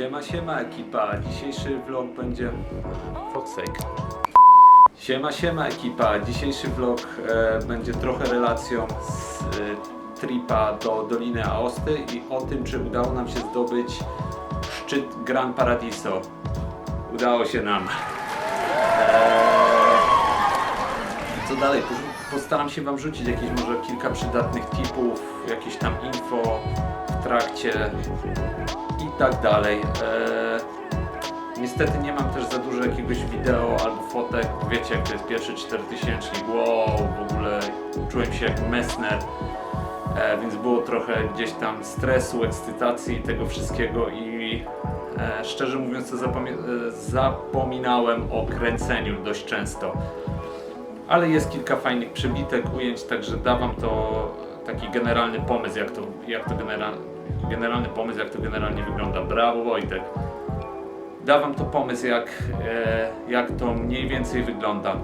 Siema, siema ekipa. Dzisiejszy vlog będzie... Fuck's sake. Siema, siema ekipa. Dzisiejszy vlog e, będzie trochę relacją z e, tripa do Doliny Aosty i o tym, czy udało nam się zdobyć szczyt Gran Paradiso. Udało się nam. Eee, co dalej? Postaram się Wam rzucić jakieś może kilka przydatnych tipów, jakieś tam info w trakcie i tak dalej. Eee, niestety nie mam też za dużo jakiegoś wideo albo fotek. Wiecie, jak to jest pierwszy 4000, wow, w ogóle czułem się jak Messner. E, więc było trochę gdzieś tam stresu, ekscytacji i tego wszystkiego i e, szczerze mówiąc to zapomie- e, zapominałem o kręceniu dość często. Ale jest kilka fajnych przebitek, ujęć, także da wam to taki generalny pomysł, jak to, jak to genera- generalny pomysł, jak to generalnie wygląda. Brawo Wojtek. Da wam to pomysł, jak, e, jak to mniej więcej wygląda.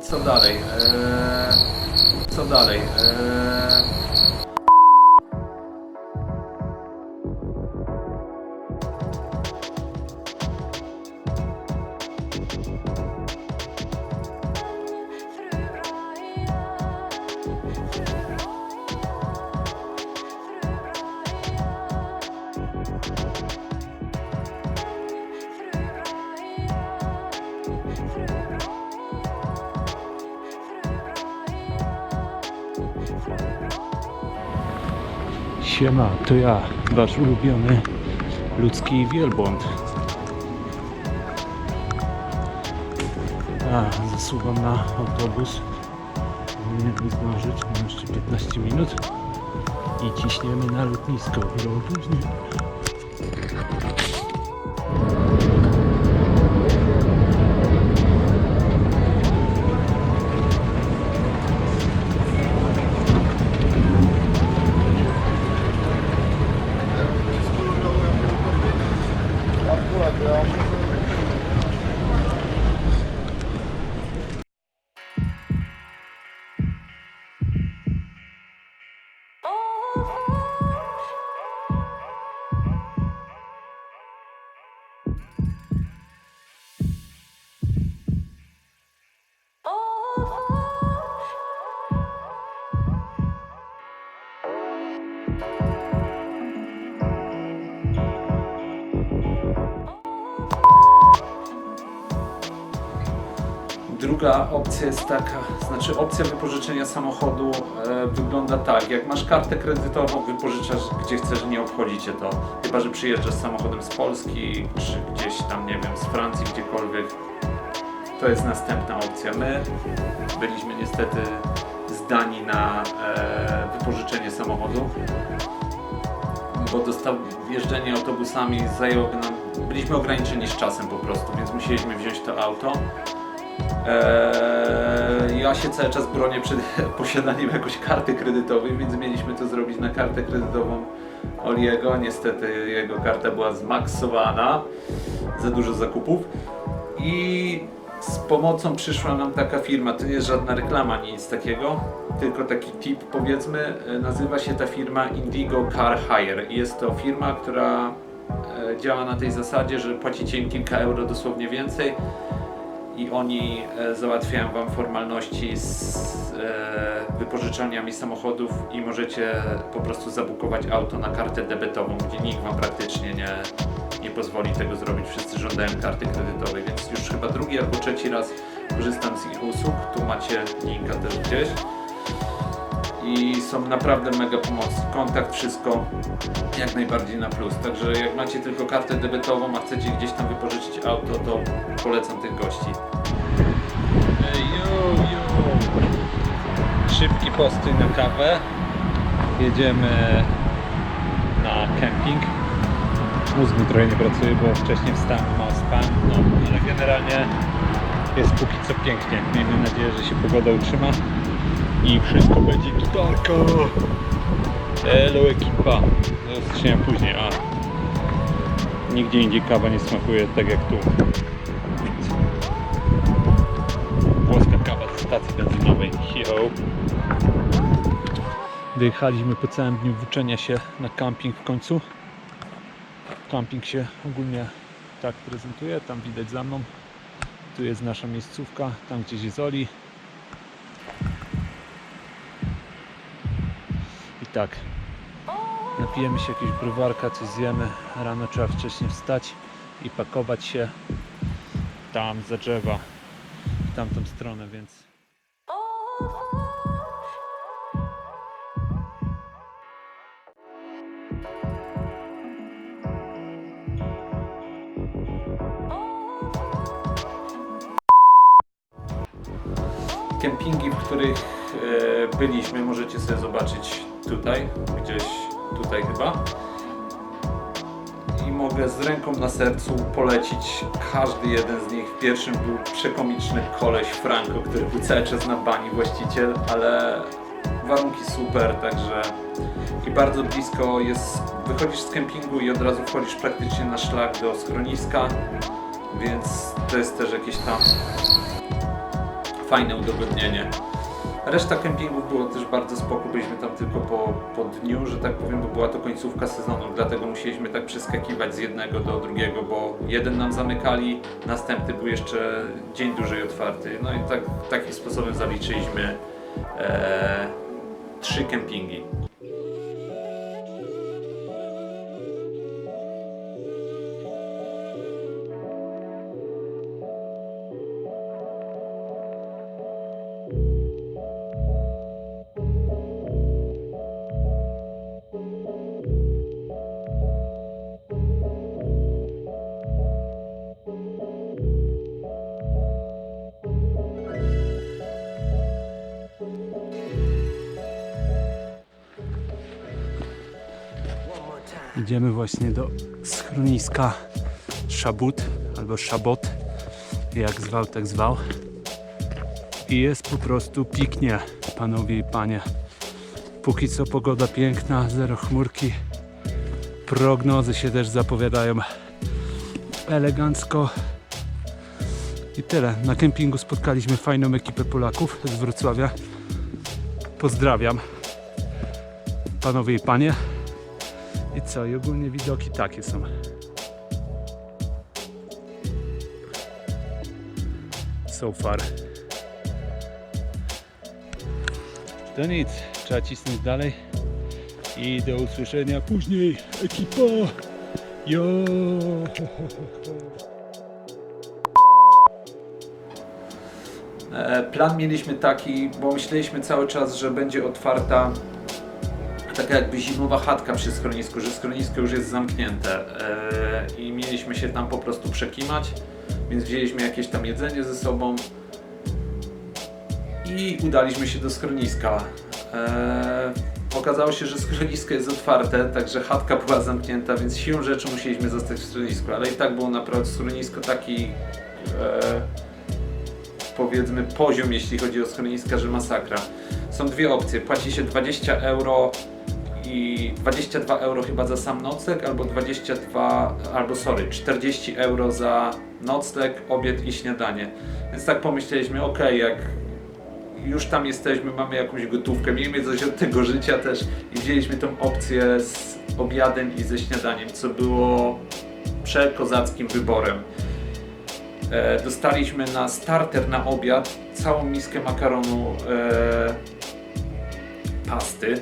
Co dalej? Eee, co dalej? Eee... Siema, to ja, wasz ulubiony ludzki wielbłąd. A, zasuwam na autobus. Powinienem zdążyć, mam jeszcze 15 minut. I ciśniemy na lotnisko, było później. Druga opcja jest taka, znaczy opcja wypożyczenia samochodu e, wygląda tak, jak masz kartę kredytową, wypożyczasz gdzie chcesz, nie obchodzi cię to. Chyba, że przyjeżdżasz samochodem z Polski, czy gdzieś tam, nie wiem, z Francji, gdziekolwiek. To jest następna opcja. My byliśmy niestety zdani na e, wypożyczenie samochodu, bo dostaw, jeżdżenie autobusami zajęłoby nam, byliśmy ograniczeni z czasem po prostu, więc musieliśmy wziąć to auto. Eee, ja się cały czas bronię przed posiadaniem jakiejś karty kredytowej, więc mieliśmy to zrobić na kartę kredytową Oliego. Niestety jego karta była zmaksowana, za dużo zakupów. I z pomocą przyszła nam taka firma, to nie jest żadna reklama, nic takiego, tylko taki tip powiedzmy. E, Nazywa się ta firma Indigo Car Hire. Jest to firma, która e, działa na tej zasadzie, że płacicie im kilka euro dosłownie więcej i oni e, załatwiają Wam formalności z wypożyczalniami samochodów i możecie po prostu zabukować auto na kartę debetową, gdzie nikt Wam praktycznie nie, nie pozwoli tego zrobić. Wszyscy żądają karty kredytowej, więc już chyba drugi albo trzeci raz korzystam z ich usług. Tu macie linka też gdzieś. I są naprawdę mega pomocni. Kontakt, wszystko jak najbardziej na plus. Także jak macie tylko kartę debetową, a chcecie gdzieś tam wypożyczyć auto, to polecam tych gości. Yo, yo. Szybki postój na kawę. Jedziemy na kemping. Mózg mi trochę nie pracuje, bo wcześniej wstałem, mało spałem, no ale generalnie jest póki co pięknie. Miejmy nadzieję, że się pogoda utrzyma i wszystko będzie gitarka. Elo ekipa. Zobaczymy później, a nigdzie indziej kawa nie smakuje tak jak tu. Włoska kawa z stacji benzynowej. Yo. Wyjechaliśmy po całym dniu włóczenia się na camping w końcu. Camping się ogólnie tak prezentuje. Tam widać za mną. Tu jest nasza miejscówka, tam gdzieś jest Oli. I tak, napijemy się jakiegoś browarka, coś zjemy. Rano trzeba wcześniej wstać i pakować się tam za drzewa, w tamtą stronę, więc Kempingi, w których e, byliśmy, możecie sobie zobaczyć tutaj, gdzieś tutaj chyba. I mogę z ręką na sercu polecić każdy jeden z nich. W pierwszym był przekomiczny koleś Franco, który był cały czas na bani właściciel, ale warunki super, także i bardzo blisko jest, wychodzisz z kempingu i od razu wchodzisz praktycznie na szlak do schroniska, więc to jest też jakieś tam fajne udogodnienie. Reszta kempingów było też bardzo spoko, byliśmy tam tylko po, po dniu, że tak powiem, bo była to końcówka sezonu, dlatego musieliśmy tak przeskakiwać z jednego do drugiego, bo jeden nam zamykali, następny był jeszcze dzień dłużej otwarty. No i tak, takim sposobem zaliczyliśmy e, trzy kempingi. Idziemy właśnie do schroniska Szabut albo Szabot, jak zwał, tak zwał. I jest po prostu piknie, panowie i panie. Póki co pogoda piękna, zero chmurki. Prognozy się też zapowiadają elegancko. I tyle. Na kempingu spotkaliśmy fajną ekipę Polaków z Wrocławia. Pozdrawiam. Panowie i panie. I co? I ogólnie widoki takie są. So far. To nic, trzeba cisnąć dalej. I do usłyszenia później, ekipa! Jo! E, Plan mieliśmy taki, bo myśleliśmy cały czas, że będzie otwarta taka jakby zimowa chatka przy schronisku, że schronisko już jest zamknięte e, i mieliśmy się tam po prostu przekimać, więc wzięliśmy jakieś tam jedzenie ze sobą i udaliśmy się do schroniska. E, Okazało się, że schronisko jest otwarte, także chatka była zamknięta, więc siłą rzeczy musieliśmy zostać w schronisku, ale i tak było naprawdę schronisko taki e, powiedzmy poziom, jeśli chodzi o schroniska, że masakra. Są dwie opcje. Płaci się 20 euro i 22 euro chyba za sam nocleg, albo 22, albo sorry, 40 euro za nocleg, obiad i śniadanie. Więc tak pomyśleliśmy, ok, jak już tam jesteśmy, mamy jakąś gotówkę, miejmy coś od tego życia też i wzięliśmy tą opcję z obiadem i ze śniadaniem, co było przekozackim wyborem. E, dostaliśmy na starter na obiad całą miskę makaronu e, pasty.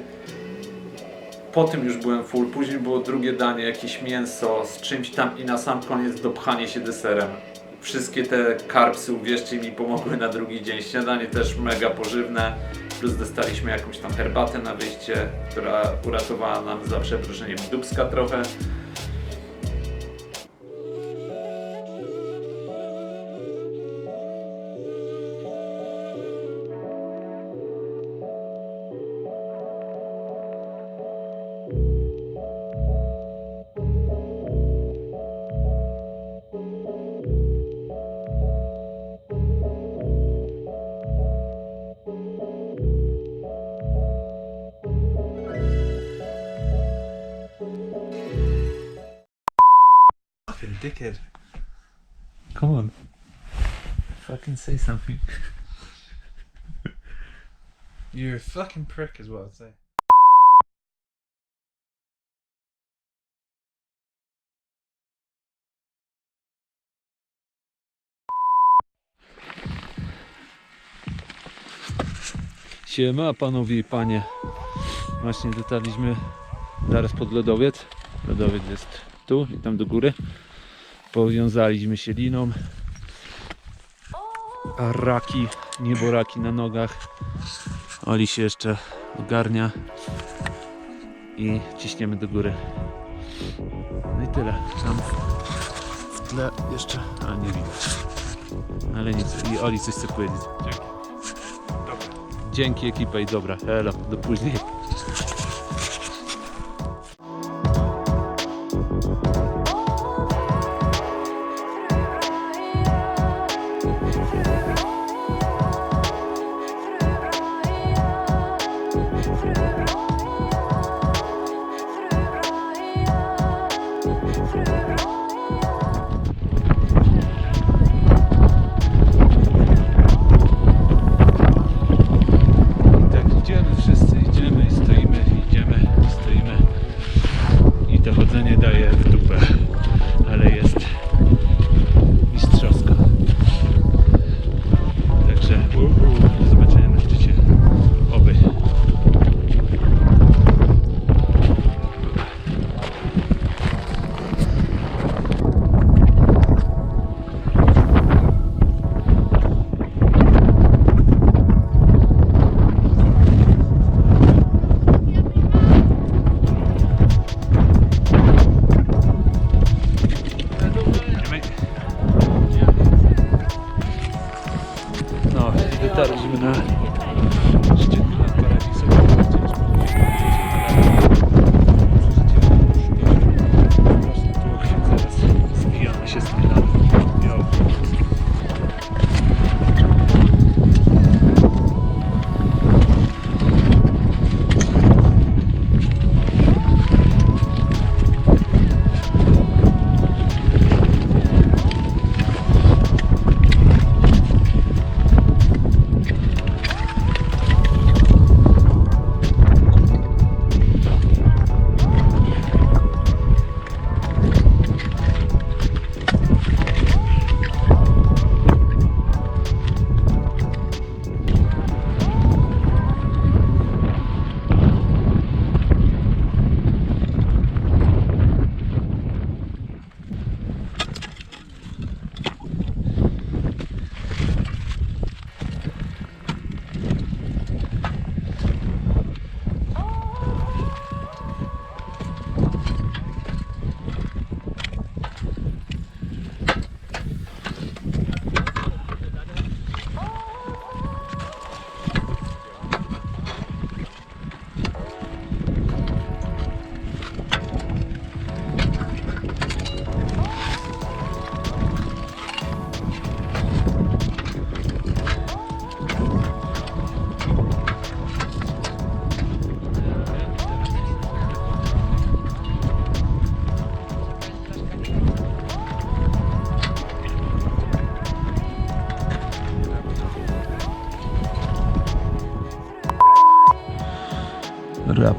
Po tym już byłem full, później było drugie danie, jakieś mięso z czymś tam i na sam koniec dopchanie się deserem. Wszystkie te karpsy, uwierzcie mi, pomogły na drugi dzień. Śniadanie też mega pożywne, plus dostaliśmy jakąś tam herbatę na wyjście, która uratowała nam za przeproszeniem dubska trochę. naked. Come on. Fucking say something. You're a fucking prick, is what I'd say. Siema panowie i panie. Właśnie dotarliśmy zaraz pod lodowiec. Lodowiec jest tu i tam do góry. Powiązaliśmy się liną. A raki, nieboraki na nogach. Oli się jeszcze ogarnia. I ciśniemy do góry. No i tyle. Tam w tle jeszcze. A nie widać. Ale nic. I Oli coś chce powiedzieć. Dzięki ekipa i dobra. Elo, do później.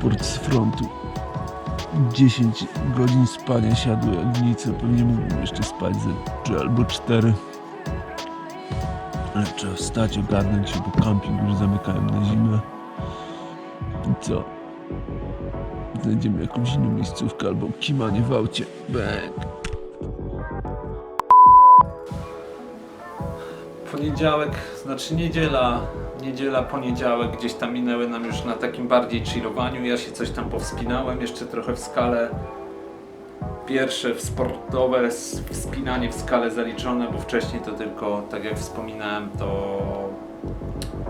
Raport z frontu. 10 godzin spania siadło jak w nicy. Pewnie mógłbym jeszcze spać ze 3 albo 4. Ale trzeba wstać, ogarnąć się, bo camping już zamykają na zimę. I co? Znajdziemy jakąś inną miejscówkę albo kimanie w aucie. Bang. Poniedziałek, znaczy niedziela, niedziela, poniedziałek gdzieś tam minęły nam już na takim bardziej chillowaniu. Ja się coś tam powspinałem, jeszcze trochę w skale. Pierwsze w sportowe wspinanie w skale zaliczone, bo wcześniej to tylko, tak jak wspominałem, to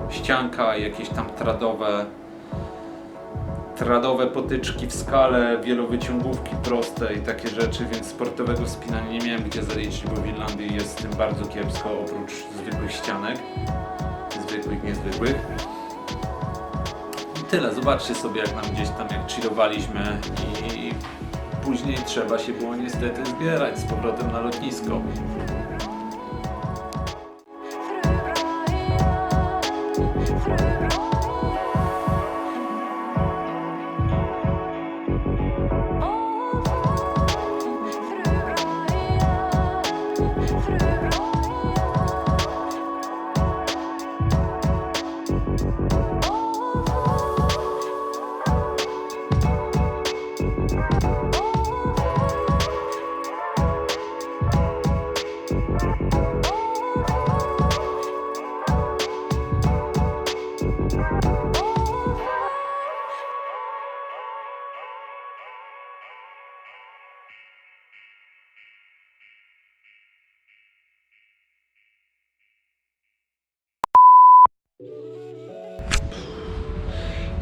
ścianka, jakieś tam tradowe, tradowe potyczki w skale, wielowyciągówki proste i takie rzeczy, więc sportowego wspinania nie miałem gdzie zaliczyć, bo w Irlandii jest z tym bardzo kiepsko, oprócz zwykłych ścianek, zwykłych, niezwykłych. I tyle, zobaczcie sobie jak nam gdzieś tam, jak chillowaliśmy i później trzeba się było niestety zbierać z powrotem na lotnisko.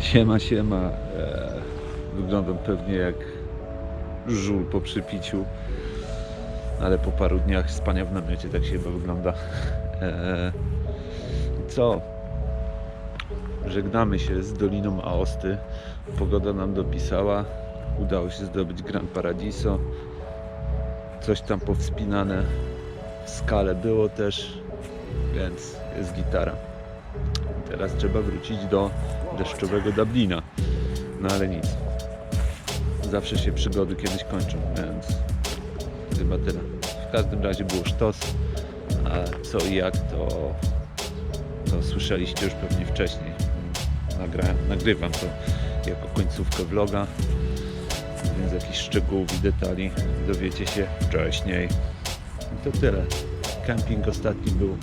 Siema, siema. E, wyglądam pewnie jak żul po przypiciu, ale po paru dniach spania w namiocie tak się chyba wygląda. E, co? Żegnamy się z Doliną Aosty. Pogoda nam dopisała. Udało się zdobyć Gran Paradiso. Coś tam powspinane. Skale było też, więc jest gitara. Teraz trzeba wrócić do deszczowego Dublina. No ale nic. Zawsze się przygody kiedyś kończą, więc chyba tyle. W każdym razie było sztos, a co i jak to, to słyszeliście już pewnie wcześniej. Nagra, nagrywam to jako końcówkę vloga, więc jakichś szczegółów i detali dowiecie się wcześniej. I to tyle. Camping ostatni był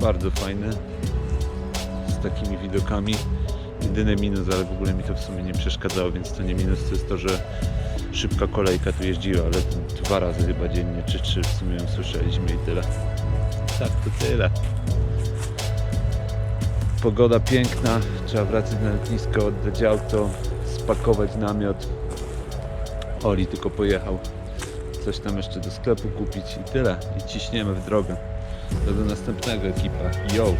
bardzo fajny z takimi widokami. Jedyny minus, ale w ogóle mi to w sumie nie przeszkadzało, więc to nie minus, to jest to, że szybka kolejka tu jeździła, ale dwa razy chyba dziennie, czy trzy w sumie ją słyszeliśmy i tyle. Tak, to tyle. Pogoda piękna, trzeba wracać na lotnisko, oddać auto, spakować namiot. Oli tylko pojechał coś tam jeszcze do sklepu kupić i tyle. I ciśniemy w drogę. Do następnego ekipa. Yo!